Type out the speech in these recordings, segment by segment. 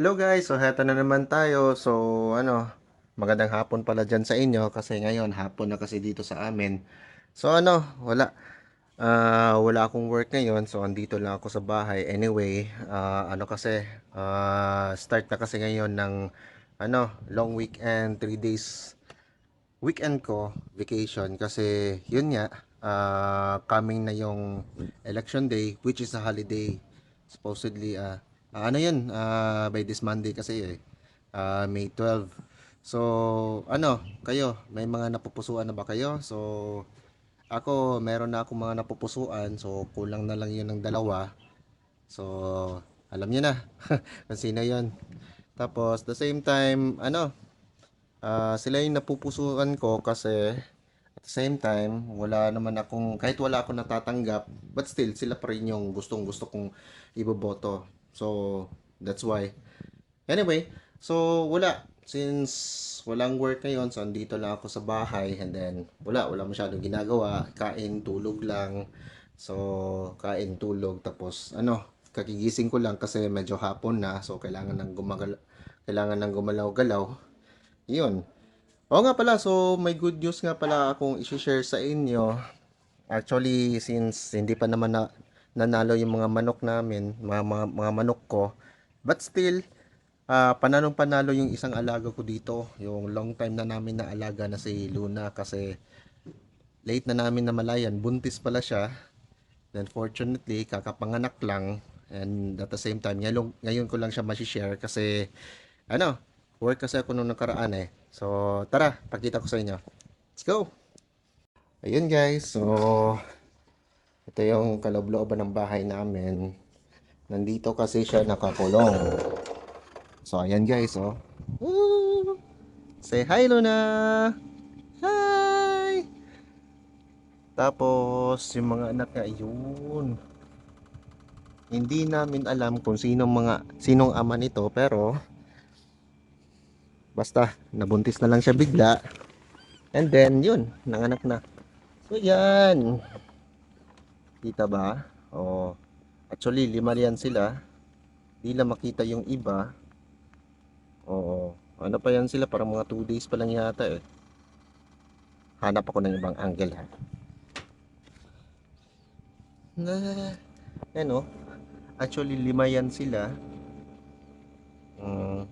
Hello guys, so heto na naman tayo. So ano, magandang hapon pala dyan sa inyo kasi ngayon hapon na kasi dito sa amin. So ano, wala. Ah, wala akong work ngayon so andito lang ako sa bahay. Anyway, ah, ano kasi, ah, start na kasi ngayon ng ano, long weekend, 3 days weekend ko, vacation kasi yun nga, ah, coming na yung election day which is a holiday. Supposedly, ah, ah, ano yun, ah, by this Monday kasi eh, ah, May 12. So, ano, kayo, may mga napupusuan na ba kayo? So, ako, meron na akong mga napupusuan, so kulang na lang yun ng dalawa. So, alam niyo na kung sino yun. Tapos, the same time, ano, Ah, sila yung napupusuan ko kasi at the same time, wala naman akong, kahit wala akong natatanggap, but still, sila pa rin yung gustong gusto kong iboboto. So, that's why. Anyway, so wala. Since walang work ngayon, so andito lang ako sa bahay and then wala, wala masyadong ginagawa. Kain, tulog lang. So, kain, tulog. Tapos, ano, kagigising ko lang kasi medyo hapon na. So, kailangan ng gumagal kailangan ng gumalaw-galaw. Yun. Oo nga pala, so may good news nga pala akong i-share sa inyo. Actually, since hindi pa naman na, nanalo yung mga manok namin, mga, mga, mga manok ko, but still, ah pananong panalo yung isang alaga ko dito. Yung long time na namin na alaga na si Luna kasi late na namin namalayan. Buntis pala siya. Then fortunately, kakapanganak lang. And at the same time, ngayon, ngayon ko lang siya share kasi ano, work kasi ako nung nakaraan eh. So, tara, pakita ko sa inyo. Let's go! Ayun guys, so ito yung kaloob-looban ng bahay namin. Nandito kasi siya nakakulong. So, ayan guys, oh. Say hi, Luna! Hi! Tapos, yung mga anak niya, ayun. Hindi namin alam kung sinong mga, sinong ama nito, pero basta, nabuntis na lang siya bigla. And then, yun, nanganak na. So, yan. Kita ba? Oh. Actually, lima yan sila. Di lang makita yung iba. Oo. Ano pa yan sila? Parang mga 2 days pa lang yata eh. Hanap ako ng ibang angle ha. Na, ano? Actually, lima yan sila. Mm.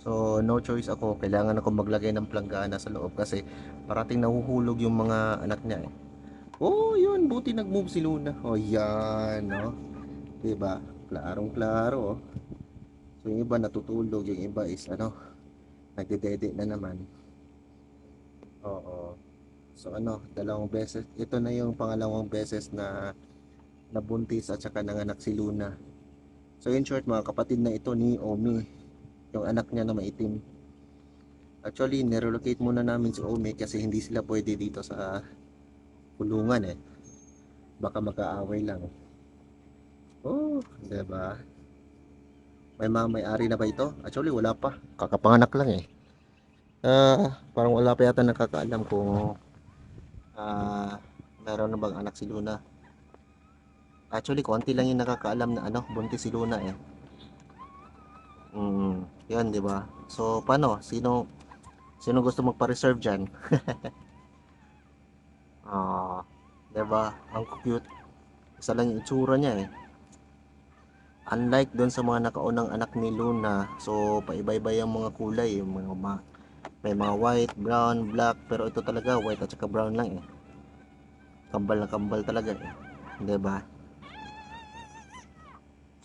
So, no choice ako. Kailangan ako maglagay ng planggana sa loob kasi parating nahuhulog yung mga anak niya eh. Oh, yun. Buti nag-move si Luna. Oh, yan. No? Diba? Klarong klaro. Oh. So, yung iba natutulog. Yung iba is ano, nagdedede na naman. Oo. So, ano, dalawang beses. Ito na yung pangalawang beses na nabuntis at saka nanganak si Luna. So, in short, mga kapatid na ito ni Omi yung anak niya na maitim. Actually, nirelocate muna namin si Omi kasi hindi sila pwede dito sa kulungan eh. Baka magkaaway lang. Oh, 'di ba? May mga may-ari na ba ito? Actually, wala pa. Kakapanganak lang eh. Ah, parang wala pa yata nakakaalam kung ah meron na bang anak si Luna. Actually, konti lang yung nakakaalam na ano, buntis si Luna eh. Mm, yan, di ba? So, paano? Sino sino gusto magpa-reserve diyan? Ah, 'di ba? Ang cute. Isa lang yung itsura niya eh. Unlike doon sa mga nakaunang anak ni Luna, so paiba-iba yung mga kulay, yung mga ma- may mga white, brown, black, pero ito talaga white at saka brown lang eh. Kambal na kambal talaga eh. 'Di ba?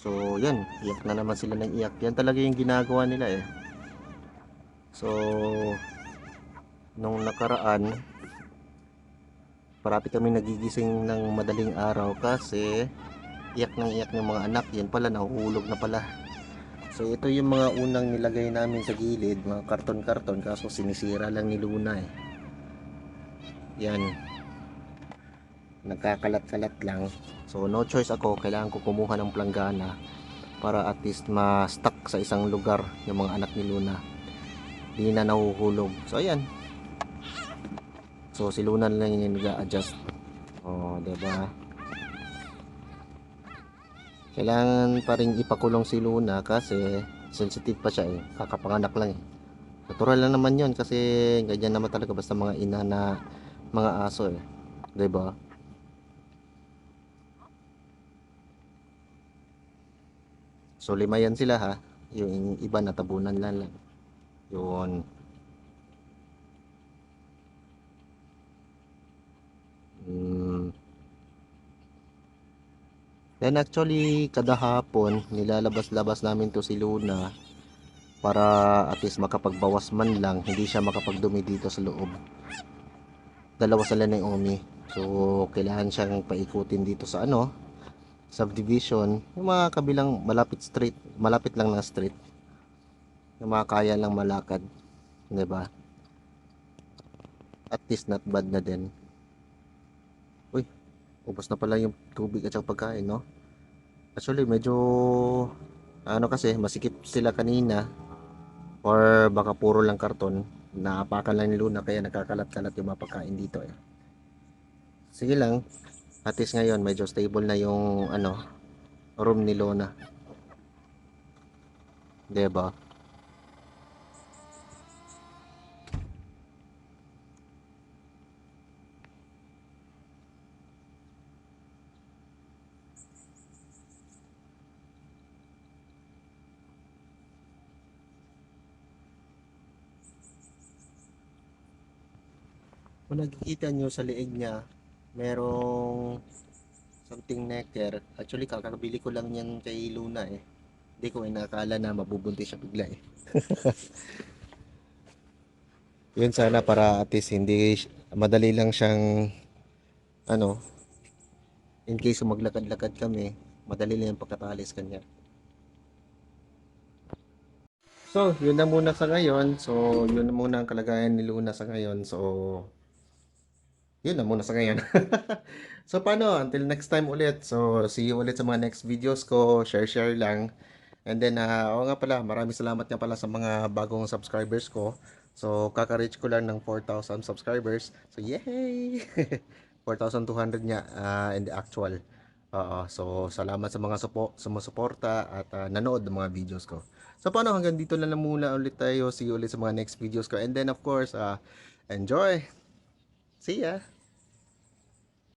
So, yan, iyak na naman sila ng iyak. Yan talaga yung ginagawa nila eh. So, nung nakaraan, parati kami nagigising ng madaling araw kasi iyak ng iyak ng mga anak. Yan pala, nahuhulog na pala. So, ito yung mga unang nilagay namin sa gilid, mga karton-karton, kaso sinisira lang ni Luna eh. Yan. Nagkakalat-kalat lang. So, no choice ako, kailangan ko kumuha ng planggana para at least ma-stuck sa isang lugar yung mga anak ni Luna. Hindi na nahuhulog. So, ayan. So, si Luna na lang yung nag-a-adjust. Oh, 'di ba? Kailangan pa rin ipakulong si Luna kasi sensitive pa siya eh. Kakapanganak lang eh. Natural lang naman yon kasi ganyan naman talaga basta mga ina na mga aso eh. 'Di ba? So lima yan sila ha. Yung iba natabunan lang lang. Yun. Hmm. Then actually, kada hapon, nilalabas-labas namin to si Luna para at least makapagbawas man lang, hindi siya makapagdumi dito sa loob. Dalawa sila ni Omi. So, kailangan siyang paikutin dito sa ano, subdivision, yung mga kabilang malapit street, malapit lang na street. Yung mga kaya lang malakad, 'di ba? At least not bad na din. Ubos na pala yung tubig at saka pagkain, no? Actually, medyo ano kasi, masikip sila kanina or baka puro lang karton. Naapakan lang ni Luna kaya nakakalat-kalat yung mga pagkain dito eh. Sige lang, at least ngayon medyo stable na yung ano room ni Luna. 'Di ba? Kung nakikita nyo sa leeg niya, merong something necker. Actually, kakabili ko lang yan kay Luna eh. Hindi ko inakala na mabubuntis siya bigla eh. Yun sana para at least hindi madali lang siyang ano in case maglakad-lakad kami, madali lang yung pagkatalis kanya. So, yun na muna sa ngayon. So, yun na muna ang kalagayan ni Luna sa ngayon. So, yun na muna sa ngayon. so, paano? Until next time ulit. So, see you ulit sa mga next videos ko. Share-share lang. And then, uh, oo nga pala, maraming salamat nga pala sa mga bagong subscribers ko. So, kaka-reach ko lang ng 4,000 subscribers. So, yay! 4,200 nga uh, in the actual. Oo, so salamat sa mga supo, sumusuporta at uh, nanood ng mga videos ko. So paano hanggang dito na muna ulit tayo. See you ulit sa mga next videos ko. And then of course, uh, enjoy. See ya.